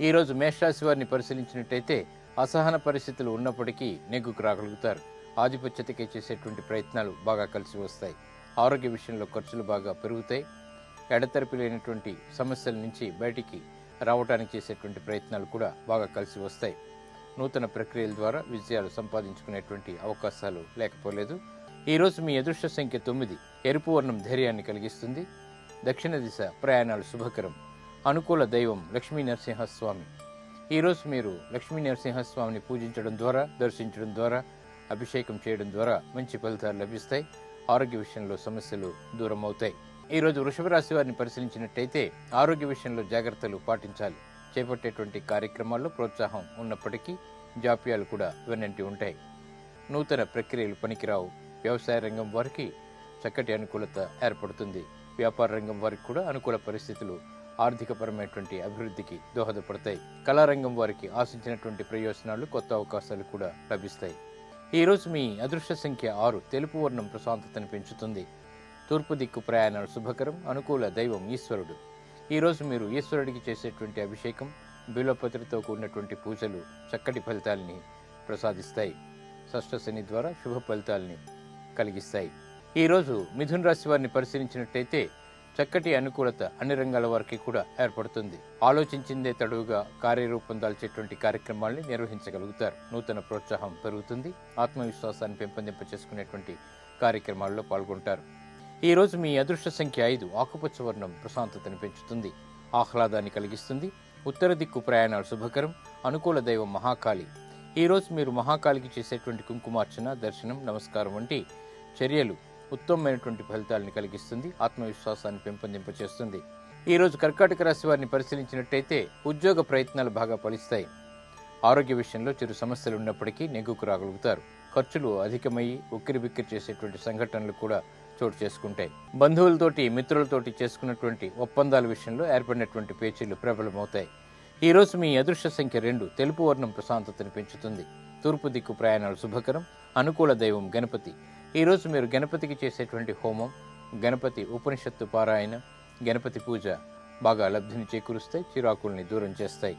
ఈరోజు మేషరాశి వారిని పరిశీలించినట్టయితే అసహన పరిస్థితులు ఉన్నప్పటికీ నెగ్గుకు రాగలుగుతారు. ఆధిపత్యతకి చేసేటువంటి ప్రయత్నాలు బాగా కలిసి వస్తాయి. ఆరోగ్య విషయంలో ఖర్చులు బాగా పెరుగుతాయి. ఎడతెరపి లేనటువంటి సమస్యల నుంచి బయటికి రావడానికి చేసేటువంటి ప్రయత్నాలు కూడా బాగా కలిసి వస్తాయి. నూతన ప్రక్రియల ద్వారా విజయాలు సంపాదించుకునేటువంటి అవకాశాలు లేకపోలేదు. ఈరోజు మీ అదృష్ట సంఖ్య తొమ్మిది. ఎరుపు వర్ణం ధైర్యాన్ని కలిగిస్తుంది. దక్షిణ దిశ ప్రయాణాలు శుభకరం. అనుకూల దైవం లక్ష్మీ నరసింహస్వామి. ఈరోజు మీరు లక్ష్మీ నరసింహస్వామిని పూజించడం ద్వారా దర్శించడం ద్వారా అభిషేకం చేయడం ద్వారా మంచి ఫలితాలు లభిస్తాయి. ఆరోగ్య విషయంలో సమస్యలు దూరం అవుతాయి ఈరోజు వృషభ రాశి వారిని పరిశీలించినట్టయితే ఆరోగ్య విషయంలో జాగ్రత్తలు పాటించాలి. చేపట్టేటువంటి కార్యక్రమాల్లో ప్రోత్సాహం ఉన్నప్పటికీ జాప్యాలు కూడా వెన్నంటి ఉంటాయి. నూతన ప్రక్రియలు పనికిరావు. వ్యవసాయ రంగం వారికి చక్కటి అనుకూలత ఏర్పడుతుంది. వ్యాపార రంగం వారికి కూడా అనుకూల పరిస్థితులు ఆర్థికపరమైనటువంటి అభివృద్ధికి దోహదపడతాయి. కళారంగం వారికి ఆశించినటువంటి ప్రయోజనాలు కొత్త అవకాశాలు కూడా లభిస్తాయి. ఈరోజు మీ అదృష్ట సంఖ్య ఆరు తెలుపు వర్ణం ప్రశాంతతను పెంచుతుంది. తూర్పు దిక్కు ప్రయాణాలు శుభకరం అనుకూల దైవం ఈశ్వరుడు. ఈరోజు మీరు ఈశ్వరుడికి చేసేటువంటి అభిషేకం బిలోపత్రితో కూడినటువంటి పూజలు చక్కటి ఫలితాలని ప్రసాదిస్తాయి. షష్ట శని ద్వారా శుభ ఫలితాలని కలిగిస్తాయి. ఈరోజు మిథున్ రాశి వారిని పరిశీలించినట్టయితే చక్కటి అనుకూలత అన్ని రంగాల వారికి కూడా ఏర్పడుతుంది. ఆలోచించిందే తడువుగా కార్యరూపం దాల్చేటువంటి కార్యక్రమాల్ని నిర్వహించగలుగుతారు. నూతన ప్రోత్సాహం పెరుగుతుంది. ఆత్మవిశ్వాసాన్ని పెంపొందింప చేసుకునేటువంటి కార్యక్రమాల్లో పాల్గొంటారు. ఈ రోజు మీ అదృష్ట సంఖ్య ఐదు ఆకుపచ్చ వర్ణం ప్రశాంతతను పెంచుతుంది. ఆహ్లాదాన్ని కలిగిస్తుంది. ఉత్తర దిక్కు ప్రయాణాలు శుభకరం. అనుకూల దైవం మహాకాళి. ఈ రోజు మీరు మహాకాళికి చేసేటువంటి కుంకుమార్చన దర్శనం నమస్కారం వంటి చర్యలు ఉత్తమమైనటువంటి ఫలితాలను కలిగిస్తుంది ఆత్మవిశ్వాసాన్ని పెంపొందింపచేస్తుంది. చేస్తుంది ఈరోజు కర్కాటక రాశి వారిని పరిశీలించినట్టయితే ఉద్యోగ ప్రయత్నాలు బాగా ఫలిస్తాయి. ఆరోగ్య విషయంలో చిరు సమస్యలు ఉన్నప్పటికీ నెగ్గుకు రాగలుగుతారు. ఖర్చులు అధికమయ్యి ఉక్కిరి బిక్కిరి చేసేటువంటి సంఘటనలు కూడా చోటు చేసుకుంటాయి. బంధువులతోటి మిత్రులతోటి చేసుకున్నటువంటి ఒప్పందాల విషయంలో ఏర్పడినటువంటి పేచీలు ప్రబలమవుతాయి. ఈ రోజు మీ అదృష్ట సంఖ్య రెండు తెలుపు వర్ణం ప్రశాంతతను పెంచుతుంది. తూర్పు దిక్కు ప్రయాణాలు శుభకరం అనుకూల దైవం గణపతి. ఈరోజు మీరు గణపతికి చేసేటువంటి హోమం గణపతి ఉపనిషత్తు పారాయణ గణపతి పూజ బాగా లబ్ధిని చేకూరుస్తాయి చిరాకుల్ని దూరం చేస్తాయి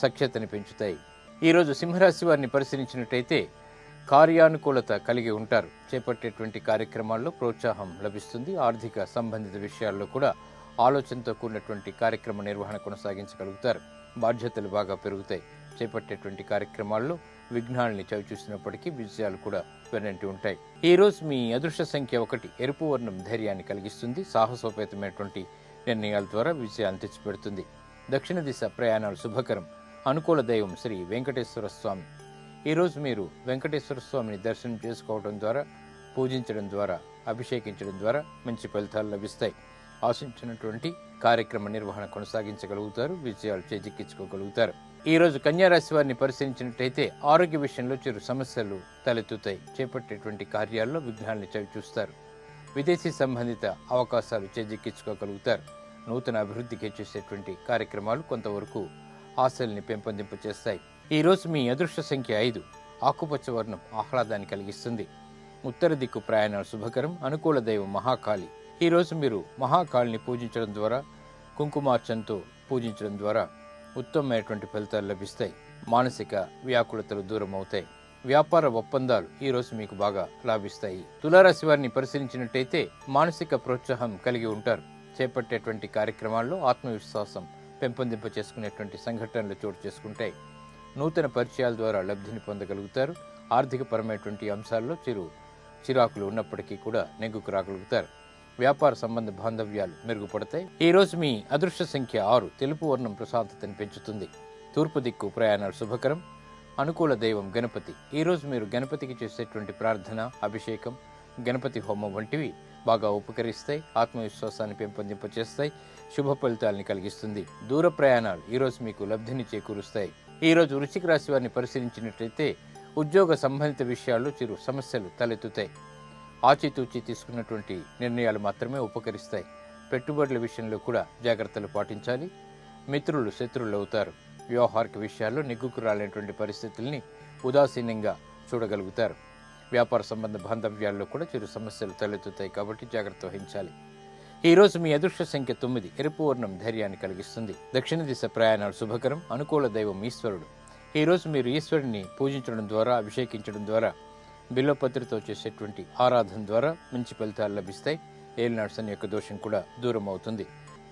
సఖ్యతని పెంచుతాయి. ఈరోజు సింహరాశి వారిని పరిశీలించినట్టయితే కార్యానుకూలత కలిగి ఉంటారు. చేపట్టేటువంటి కార్యక్రమాల్లో ప్రోత్సాహం లభిస్తుంది. ఆర్థిక సంబంధిత విషయాల్లో కూడా ఆలోచనతో కూడినటువంటి కార్యక్రమ నిర్వహణ కొనసాగించగలుగుతారు. బాధ్యతలు బాగా పెరుగుతాయి. చేపట్టేటువంటి కార్యక్రమాల్లో విఘ్నాల్ని చవిచూసినప్పటికీ విజయాలు కూడా వెన్నంటి ఉంటాయి. ఈ రోజు మీ అదృష్ట సంఖ్య ఒకటి ఎరుపు వర్ణం ధైర్యాన్ని కలిగిస్తుంది. సాహసోపేతమైనటువంటి నిర్ణయాల ద్వారా విజయాన్ని తెచ్చిపెడుతుంది. దక్షిణ దిశ ప్రయాణాలు శుభకరం. అనుకూల దైవం శ్రీ వెంకటేశ్వర స్వామి. ఈరోజు మీరు వెంకటేశ్వర స్వామిని దర్శనం చేసుకోవడం ద్వారా పూజించడం ద్వారా అభిషేకించడం ద్వారా మంచి ఫలితాలు లభిస్తాయి. ఆశించినటువంటి కార్యక్రమ నిర్వహణ కొనసాగించగలుగుతారు. విజయాలు చేజిక్కించుకోగలుగుతారు. ఈరోజు కన్యారాశి వారిని పరిశీలించినట్టయితే ఆరోగ్య విషయంలో చిరు సమస్యలు తలెత్తుతాయి. చేపట్టేటువంటి కార్యాల్లో విఘ్నాల్ని చవిచూస్తారు విదేశీ సంబంధిత అవకాశాలు చేజిక్కించుకోగలుగుతారు. నూతన అభివృద్ధికి చేసేటువంటి కార్యక్రమాలు కొంతవరకు ఆశల్ని పెంపొందింపచేస్తాయి. ఈ రోజు మీ అదృష్ట సంఖ్య ఐదు. ఆకుపచ్చ వర్ణం ఆహ్లాదాన్ని కలిగిస్తుంది. ఉత్తర దిక్కు ప్రయాణాలు శుభకరం. అనుకూల దైవం మహాకాళి. ఈరోజు మీరు మహాకాళిని పూజించడం ద్వారా కుంకుమార్చనతో పూజించడం ద్వారా ఉత్తమమైనటువంటి ఫలితాలు లభిస్తాయి. మానసిక వ్యాకులతలు దూరం అవుతాయి వ్యాపార ఒప్పందాలు ఈ రోజు మీకు బాగా లాభిస్తాయి. తులారాశి వారిని పరిశీలించినట్టయితే మానసిక ప్రోత్సాహం కలిగి ఉంటారు. చేపట్టేటువంటి కార్యక్రమాల్లో ఆత్మవిశ్వాసం పెంపొందింప చేసుకునేటువంటి సంఘటనలు చోటు చేసుకుంటాయి. నూతన పరిచయాల ద్వారా లబ్ధిని పొందగలుగుతారు. ఆర్థికపరమైనటువంటి అంశాల్లో చిరు చిరాకులు ఉన్నప్పటికీ కూడా నెగ్గుకు రాగలుగుతారు. వ్యాపార సంబంధ బాంధవ్యాలు మెరుగుపడతాయి. ఈరోజు మీ అదృష్ట సంఖ్య ఆరు. తెలుపు వర్ణం ప్రశాంతతను పెంచుతుంది. తూర్పు దిక్కు ప్రయాణాలు శుభకరం. అనుకూల దైవం గణపతి. ఈరోజు మీరు గణపతికి చేసేటువంటి ప్రార్థన అభిషేకం గణపతి హోమం వంటివి బాగా ఉపకరిస్తాయి. ఆత్మవిశ్వాసాన్ని పెంపొందింపచేస్తాయి. శుభ ఫలితాలని కలిగిస్తుంది. దూర ప్రయాణాలు ఈరోజు మీకు లబ్ధిని చేకూరుస్తాయి. ఈ రోజు వృశ్చిక రాశి వారిని పరిశీలించినట్లయితే ఉద్యోగ సంబంధిత విషయాల్లో చిరు సమస్యలు తలెత్తుతాయి. ఆచితూచి తీసుకున్నటువంటి నిర్ణయాలు మాత్రమే ఉపకరిస్తాయి. పెట్టుబడుల విషయంలో కూడా జాగ్రత్తలు పాటించాలి. మిత్రులు శత్రువులు అవుతారు వ్యవహారిక విషయాల్లో నిగ్గుకు రాలేటువంటి పరిస్థితుల్ని ఉదాసీనంగా చూడగలుగుతారు. వ్యాపార సంబంధ బాంధవ్యాల్లో కూడా చిరు సమస్యలు తలెత్తుతాయి కాబట్టి జాగ్రత్త వహించాలి. ఈరోజు మీ అదృష్ట సంఖ్య తొమ్మిది. ఎరుపు వర్ణం ధైర్యాన్ని కలిగిస్తుంది. దక్షిణ దిశ ప్రయాణాలు శుభకరం. అనుకూల దైవం ఈశ్వరుడు. ఈరోజు మీరు ఈశ్వరుడిని పూజించడం ద్వారా అభిషేకించడం ద్వారా బిల్వపత్రితో చేసేటువంటి ఆరాధన ద్వారా మంచి ఫలితాలు లభిస్తాయి. ఏలినాడ్సన్ యొక్క దోషం కూడా దూరం అవుతుంది.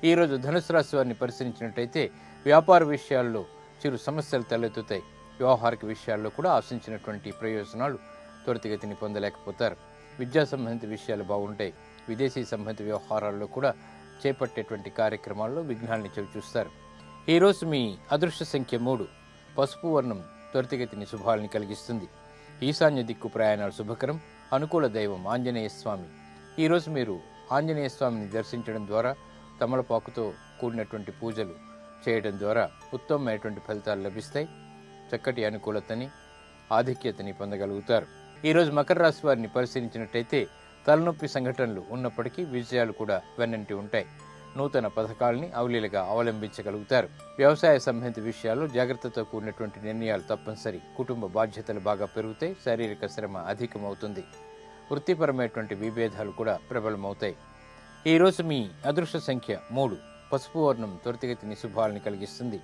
ఈరోజు ధనుసు రాశి వారిని పరిశీలించినట్టయితే వ్యాపార విషయాల్లో చిరు సమస్యలు తలెత్తుతాయి. వ్యవహారిక విషయాల్లో కూడా ఆశించినటువంటి ప్రయోజనాలు త్వరితగతిని పొందలేకపోతారు. విద్యా సంబంధిత విషయాలు బాగుంటాయి. విదేశీ సంబంధిత వ్యవహారాల్లో కూడా చేపట్టేటువంటి కార్యక్రమాల్లో విఘ్నాల్ని చవి చూస్తారు ఈరోజు మీ అదృష్ట సంఖ్య మూడు. పసుపు వర్ణం త్వరితగతిని శుభాలని కలిగిస్తుంది. ఈశాన్య దిక్కు ప్రయాణాలు శుభకరం. అనుకూల దైవం ఆంజనేయ స్వామి. ఈరోజు మీరు ఆంజనేయ స్వామిని దర్శించడం ద్వారా తమలపాకుతో కూడినటువంటి పూజలు చేయడం ద్వారా ఉత్తమమైనటువంటి ఫలితాలు లభిస్తాయి. చక్కటి అనుకూలతని ఆధిక్యతని పొందగలుగుతారు. ఈరోజు మకర రాశి వారిని పరిశీలించినట్టయితే తలనొప్పి సంఘటనలు ఉన్నప్పటికీ విజయాలు కూడా వెన్నంటి ఉంటాయి. నూతన పథకాల్ని అవలీలగా అవలంబించగలుగుతారు. వ్యవసాయ సంబంధిత విషయాల్లో జాగ్రత్తతో కూడినటువంటి నిర్ణయాలు తప్పనిసరి. కుటుంబ బాధ్యతలు బాగా పెరుగుతాయి శారీరక శ్రమ అధికమవుతుంది. వృత్తిపరమైనటువంటి విభేదాలు కూడా ప్రబలమవుతాయి. ఈ రోజు మీ అదృష్ట సంఖ్య మూడు. పసుపు వర్ణం త్వరితగతిని శుభాలని కలిగిస్తుంది.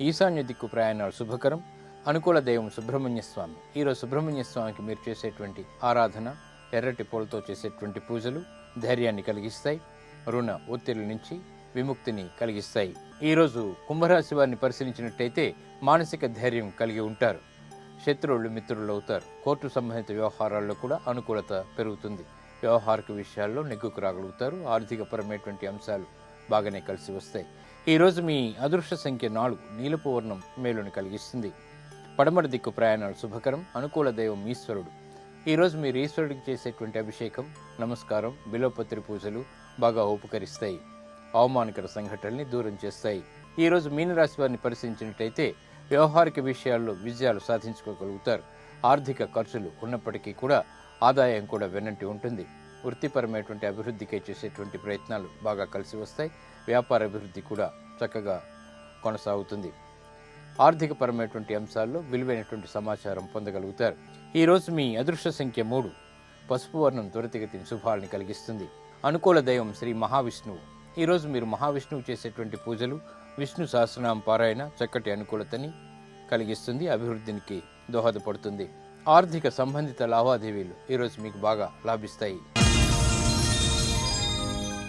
ఈశాన్య దిక్కు ప్రయాణాలు శుభకరం. అనుకూల దైవం సుబ్రహ్మణ్య స్వామి. ఈరోజు సుబ్రహ్మణ్య స్వామికి మీరు చేసేటువంటి ఆరాధన ఎర్రటి పూలతో చేసేటువంటి పూజలు ధైర్యాన్ని కలిగిస్తాయి. రుణ ఒత్తిడి నుంచి విముక్తిని కలిగిస్తాయి. ఈరోజు కుంభరాశి వారిని పరిశీలించినట్టయితే మానసిక ధైర్యం కలిగి ఉంటారు. శత్రువులు మిత్రులు అవుతారు. కోర్టు సంబంధిత వ్యవహారాల్లో కూడా అనుకూలత పెరుగుతుంది. వ్యవహారిక విషయాల్లో నెగ్గుకు రాగలుగుతారు. ఆర్థికపరమైనటువంటి అంశాలు బాగానే కలిసి వస్తాయి. ఈ రోజు మీ అదృష్ట సంఖ్య నాలుగు నీలపు వర్ణం మేలుని కలిగిస్తుంది. పడమర దిక్కు ప్రయాణాలు శుభకరం అనుకూల దైవం ఈశ్వరుడు. ఈరోజు మీరు ఈశ్వరుడికి చేసేటువంటి అభిషేకం నమస్కారం బిలోపత్రి పూజలు బాగా ఉపకరిస్తాయి. అవమానకర సంఘటనల్ని దూరం చేస్తాయి. ఈరోజు మీనరాశి వారిని పరిశీలించినట్టయితే వ్యవహారిక విషయాల్లో విజయాలు సాధించుకోగలుగుతారు. ఆర్థిక ఖర్చులు ఉన్నప్పటికీ కూడా ఆదాయం కూడా వెన్నంటి ఉంటుంది. వృత్తిపరమైనటువంటి అభివృద్ధికై చేసేటువంటి ప్రయత్నాలు బాగా కలిసి వస్తాయి. వ్యాపార అభివృద్ధి కూడా చక్కగా కొనసాగుతుంది. ఆర్థికపరమైనటువంటి అంశాల్లో విలువైనటువంటి సమాచారం పొందగలుగుతారు. ఈరోజు మీ అదృష్ట సంఖ్య మూడు. పసుపు వర్ణం త్వరితగతిని శుభాలని కలిగిస్తుంది. అనుకూల దైవం శ్రీ మహావిష్ణువు. ఈరోజు మీరు మహావిష్ణువు చేసేటువంటి పూజలు విష్ణు సహస్రనామ పారాయణ చక్కటి అనుకూలతని కలిగిస్తుంది అభివృద్ధికి దోహదపడుతుంది. ఆర్థిక సంబంధిత లావాదేవీలు ఈరోజు మీకు బాగా లాభిస్తాయి.